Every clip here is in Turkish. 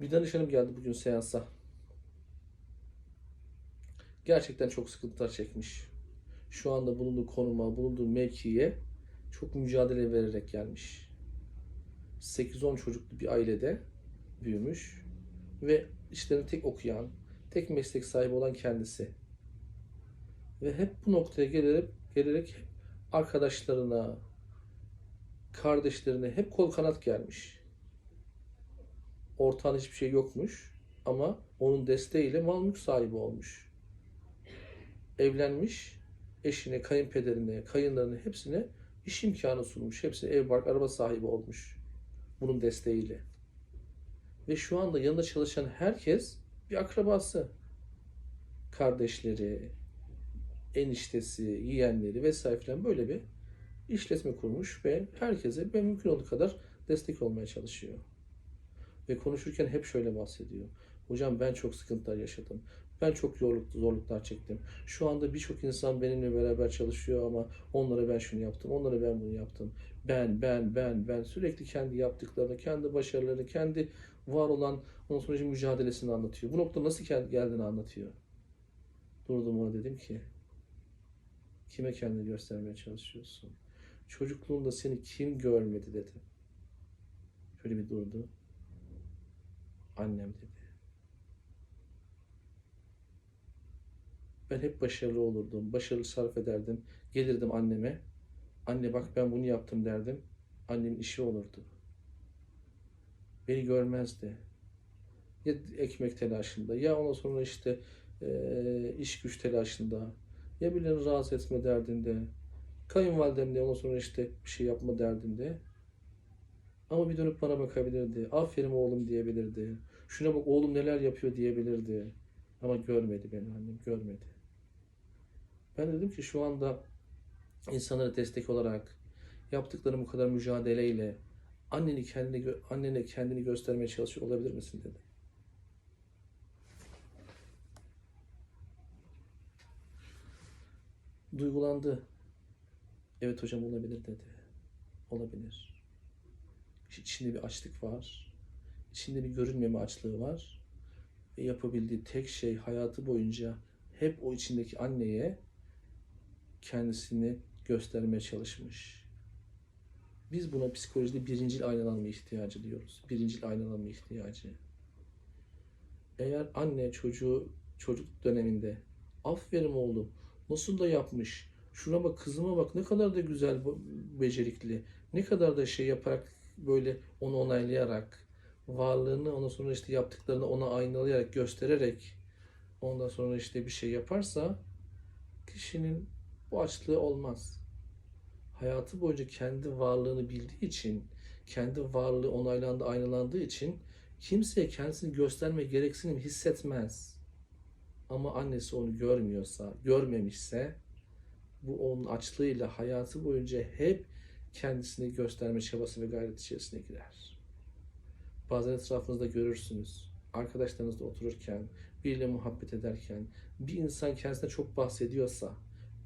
Bir danışanım geldi bugün seansa. Gerçekten çok sıkıntılar çekmiş. Şu anda bulunduğu konuma, bulunduğu mevkiye çok mücadele vererek gelmiş. 8-10 çocuklu bir ailede büyümüş ve işlerini tek okuyan, tek meslek sahibi olan kendisi. Ve hep bu noktaya gelerek, gelerek arkadaşlarına, kardeşlerine hep kol kanat gelmiş. Ortağın hiçbir şey yokmuş ama onun desteğiyle mal mülk sahibi olmuş. Evlenmiş, eşine, kayınpederine, kayınlarına hepsine iş imkanı sunmuş. Hepsine ev, bark, araba sahibi olmuş. Bunun desteğiyle. Ve şu anda yanında çalışan herkes bir akrabası. Kardeşleri, eniştesi, yeğenleri vesaire filan böyle bir işletme kurmuş ve herkese ve mümkün olduğu kadar destek olmaya çalışıyor. Ve konuşurken hep şöyle bahsediyor. Hocam ben çok sıkıntılar yaşadım. Ben çok zorluk, zorluklar çektim. Şu anda birçok insan benimle beraber çalışıyor ama onlara ben şunu yaptım, onlara ben bunu yaptım. Ben, ben, ben, ben sürekli kendi yaptıklarını, kendi başarılarını, kendi var olan ondan sonra mücadelesini anlatıyor. Bu nokta nasıl gel- geldiğini anlatıyor. Durdum ona dedim ki kime kendini göstermeye çalışıyorsun? Çocukluğunda seni kim görmedi dedi. Şöyle bir durdu. Annem dedi. Ben hep başarılı olurdum. Başarılı sarf ederdim. Gelirdim anneme. Anne bak ben bunu yaptım derdim. Annemin işi olurdu. Beni görmezdi. Ya ekmek telaşında ya ondan sonra işte eee, iş güç telaşında ya birilerini rahatsız etme derdinde kayınvalidemle ondan sonra işte bir şey yapma derdinde ama bir dönüp bana bakabilirdi. Aferin oğlum diyebilirdi. Şuna bak oğlum neler yapıyor diyebilirdi. Ama görmedi beni annem, görmedi. Ben dedim ki şu anda insanlara destek olarak yaptıkları bu kadar mücadeleyle anneni kendini annene kendini göstermeye çalışıyor olabilir misin dedi. Duygulandı. Evet hocam olabilir dedi. Olabilir. İçinde bir açlık var. İçinde bir görünmeme açlığı var. Ve yapabildiği tek şey hayatı boyunca hep o içindeki anneye kendisini göstermeye çalışmış. Biz buna psikolojide birincil aynalanma ihtiyacı diyoruz. Birincil aynalanma ihtiyacı. Eğer anne çocuğu çocuk döneminde aferin oğlum nasıl da yapmış. Şuna bak kızıma bak ne kadar da güzel becerikli. Ne kadar da şey yaparak böyle onu onaylayarak varlığını ondan sonra işte yaptıklarını ona aynalayarak göstererek ondan sonra işte bir şey yaparsa kişinin bu açlığı olmaz. Hayatı boyunca kendi varlığını bildiği için, kendi varlığı onaylandı, aynalandığı için kimseye kendisini gösterme gereksinim hissetmez. Ama annesi onu görmüyorsa, görmemişse bu onun açlığıyla hayatı boyunca hep kendisini gösterme çabası ve gayret içerisine girer. Bazen etrafınızda görürsünüz. Arkadaşlarınızla otururken, biriyle muhabbet ederken bir insan kendisine çok bahsediyorsa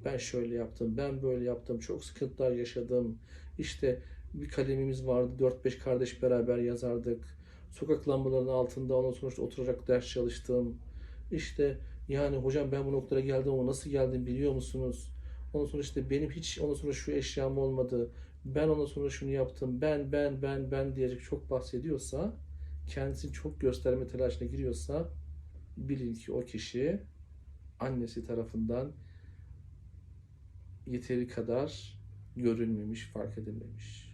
ben şöyle yaptım, ben böyle yaptım, çok sıkıntılar yaşadım. İşte bir kalemimiz vardı, 4-5 kardeş beraber yazardık. Sokak lambalarının altında ondan işte oturarak ders çalıştım. İşte yani hocam ben bu noktalara geldim ama nasıl geldim biliyor musunuz? Ondan sonra işte benim hiç ondan sonra şu eşyam olmadı. Ben ondan sonra şunu yaptım. Ben ben ben ben diyerek çok bahsediyorsa kendisini çok gösterme telaşına giriyorsa bilin ki o kişi annesi tarafından yeteri kadar görülmemiş, fark edilmemiş.